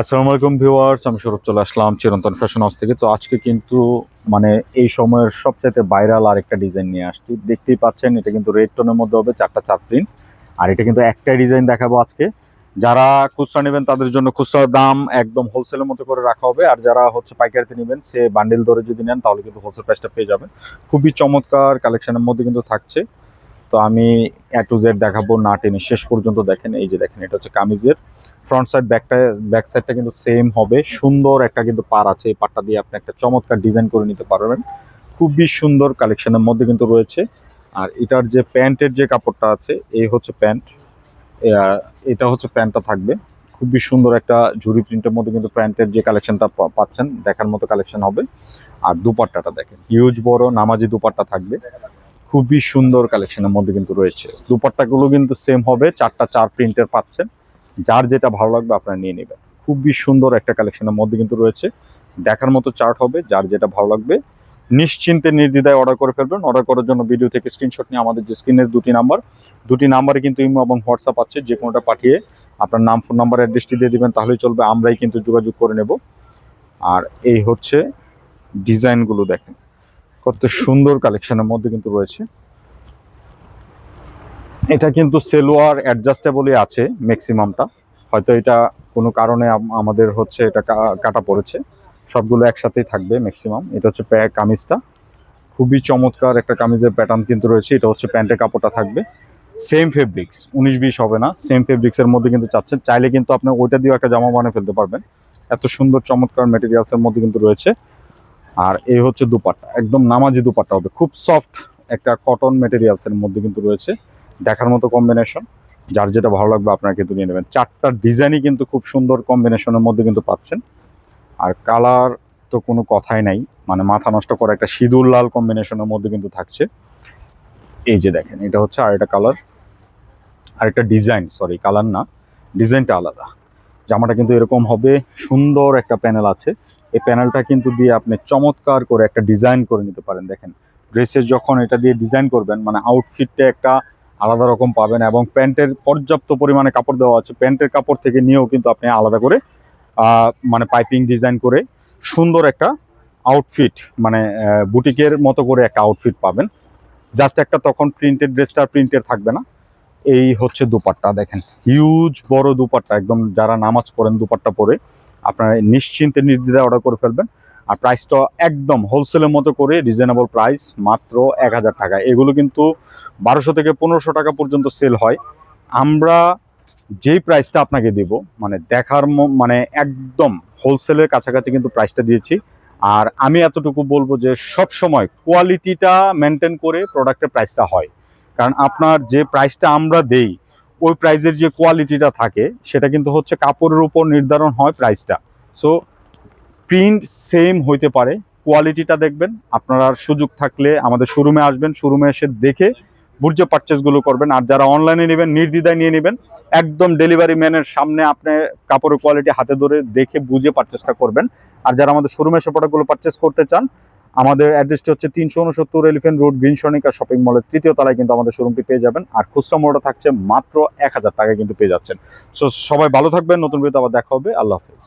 আসসালামু আলাইকুম ভিউয়ার্স, আমি সৌরভ চলে আসলাম চিরন্তন ফ্যাশন হাউস থেকে। তো আজকে কিন্তু মানে এই সময়ের সবচাইতে ভাইরাল আরেকটা ডিজাইন নিয়ে আসছি। দেখতেই পাচ্ছেন, এটা কিন্তু রেড টোনের মধ্যে হবে, চারটা চার প্রিন্ট আর এটা কিন্তু একটাই ডিজাইন দেখাবো আজকে। যারা খুচরা নেবেন, তাদের জন্য খুচরার দাম একদম হোলসেলের মতো করে রাখা হবে। আর যারা হচ্ছে পাইকারিতে নেবেন, সে বান্ডেল ধরে যদি নেন, তাহলে কিন্তু হোলসেল প্রাইসটা পেয়ে যাবেন। খুবই চমৎকার কালেকশনের মধ্যে কিন্তু থাকছে। তো আমি এ টু জেড দেখাবো, না টেনে শেষ পর্যন্ত দেখেন, এই যে দেখেন, এটা হচ্ছে কামিজের। ফ্রন্ট সাইড ব্যাকটা ব্যাক সাইডটা কিন্তু সেম হবে। সুন্দর একটা কিন্তু পার আছে, এই পারটা দিয়ে আপনি একটা চমৎকার ডিজাইন করে নিতে পারবেন। খুবই সুন্দর কালেকশনের মধ্যে কিন্তু রয়েছে। আর এটার যে প্যান্টের যে কাপড়টা আছে এই হচ্ছে প্যান্ট। এটা হচ্ছে প্যান্টটা থাকবে। খুবই সুন্দর একটা ঝুরি প্রিন্টের মধ্যে কিন্তু প্যান্টের যে কালেকশনটা পাচ্ছেন, দেখার মতো কালেকশন হবে। আর দুপাট্টাটা দেখেন হিউজ বড়, নামাজি দুপাট্টা থাকবে। খুবই সুন্দর কালেকশনের মধ্যে কিন্তু রয়েছে। দুপাট্টাগুলো কিন্তু সেম হবে, চারটা চার প্রিন্টের পাচ্ছেন। যার যেটা ভালো লাগবে আপনারা নিয়ে নেবেন। খুবই সুন্দর একটা কালেকশনের মধ্যে কিন্তু রয়েছে। দেখার মতো চার্ট হবে, যার যেটা ভালো লাগবে। নিশ্চিন্তে নির্দ্বিধায় অর্ডার করে ফেলবেন। অর্ডার করার জন্য ভিডিও থেকে স্ক্রিনশট নিয়ে আমাদের যে স্ক্রিনের দুটি নাম্বার দুটি নাম্বারে কিন্তু ইমো এবং হোয়াটসঅ্যাপ আছে। যে কোনোটা পাঠিয়ে আপনার নাম ফোন নাম্বার অ্যাড্রেসটি দিয়ে দেবেন, তাহলেই চলবে। আমরাই কিন্তু যোগাযোগ করে নেব। আর এই হচ্ছে ডিজাইনগুলো দেখেন। কত সুন্দর কালেকশনের মধ্যে কিন্তু রয়েছে। এটা কিন্তু সেলোয়ার অ্যাডজাস্টেবলই আছে ম্যাক্সিমামটা হয়তো এটা কোনো কারণে আমাদের হচ্ছে এটা কাটা পড়েছে। সবগুলো একসাথেই থাকবে ম্যাক্সিমাম এটা হচ্ছে প্যা কামিজটা। খুবই চমৎকার একটা কামিজের প্যাটার্ন কিন্তু রয়েছে। এটা হচ্ছে প্যান্টের কাপড়টা থাকবে। সেম ফেব্রিক্স উনিশ বিশ হবে না। সেম ফেব্রিক্সের মধ্যে কিন্তু চাচ্ছেন। চাইলে কিন্তু আপনি ওইটা দিয়েও একটা জামা বানিয়ে ফেলতে পারবেন। এত সুন্দর চমৎকার মেটেরিয়ালসের মধ্যে কিন্তু রয়েছে। আর এই হচ্ছে দুপাট্টা। একদম নামাজি দুপাট্টা হবে। খুব সফট একটা কটন মেটেরিয়ালসের মধ্যে কিন্তু রয়েছে। দেখার মতো কম্বিনেশন যার যেটা ভালো লাগবে আপনারা কিন্তু নিয়ে নেবেন। চারটার ডিজাইনই কিন্তু খুব সুন্দর কম্বিনেশনের মধ্যে কিন্তু পাচ্ছেন। আর কালার তো কোনো কথাই নাই। মানে মাথা নষ্ট করা একটা সিঁদুর লাল কম্বিনেশনের মধ্যে কিন্তু থাকছে। এই যে দেখেন, এটা হচ্ছে আর একটা কালার আর একটা ডিজাইন সরি কালার না। ডিজাইনটা আলাদা। জামাটা কিন্তু এরকম হবে। সুন্দর একটা প্যানেল আছে। এই প্যানেলটা কিন্তু দিয়ে আপনি চমৎকার করে একটা ডিজাইন করে নিতে পারেন, দেখেন। ড্রেসের যখন এটা দিয়ে ডিজাইন করবেন মানে আউটফিটটা একটা আলাদা রকম পাবেন এবং প্যান্টের পর্যাপ্ত পরিমাণে কাপড় দেওয়া আছে। প্যান্টের কাপড় থেকে নিয়েও কিন্তু আপনি আলাদা করে মানে পাইপিং ডিজাইন করে সুন্দর একটা আউটফিট মানে বুটিকের মতো করে একটা আউটফিট পাবেন। জাস্ট একটা তখন প্রিন্টেড ড্রেসটা প্রিন্টেড থাকবে না। এই হচ্ছে দুপাট্টা, দেখেন। হিউজ বড় দুপাট্টা, একদম যারা নামাজ পড়েন দুপাট্টা পরে, আপনারা নিশ্চিন্তে নির্দ্বিধায় অর্ডার করে ফেলবেন। আর প্রাইসটা একদম হোলসেলের মতো করে রিজনেবল প্রাইস মাত্র এক হাজার টাকা। এগুলো কিন্তু বারোশো থেকে পনেরোশো টাকা পর্যন্ত সেল হয়। আমরা যেই প্রাইসটা আপনাকে দেব মানে দেখার মানে একদম হোলসেলের কাছাকাছি কিন্তু প্রাইসটা দিয়েছি। আর আমি এতটুকু বলব যে সব সময় কোয়ালিটিটা মেনটেন করে প্রোডাক্টের প্রাইসটা হয়। কারণ আপনার যে প্রাইসটা আমরা দেই, ওই প্রাইসের যে কোয়ালিটিটা থাকে, সেটা কিন্তু হচ্ছে কাপড়ের উপর নির্ধারণ হয় প্রাইসটা সো প্রিন্ট সেম হইতে পারে কোয়ালিটিটা দেখবেন, আপনারা সুযোগ থাকলে আমাদের শোরুমে আসবেন শোরুমে এসে দেখে বুঝে পারচেসগুলো করবেন, আর যারা অনলাইনে নেবেন, নির্দ্বিধায় নিয়ে নেবেন, একদম ডেলিভারি ম্যানের সামনে আপনি কাপড়ের কোয়ালিটি হাতে ধরে দেখে বুঝে পারচেসটা করবেন। আর যারা আমাদের শোরুমে এসে প্রোডাক্টগুলো পারচেস করতে চান আমাদের অ্যাড্রেসটি হচ্ছে তিনশো উনসত্তর elephant road green Sonika shopping মলের তৃতীয় তলায় কিন্তু আমাদের শোরুমটি পেয়ে যাবেন। আর খুচরা মোড়টা থাকছে মাত্র এক হাজার টাকায় কিন্তু পেয়ে যাচ্ছেন। সো সবাই ভালো থাকবেন, নতুন ভিডিওতে আবার দেখা হবে। আল্লাহ হাফিজ।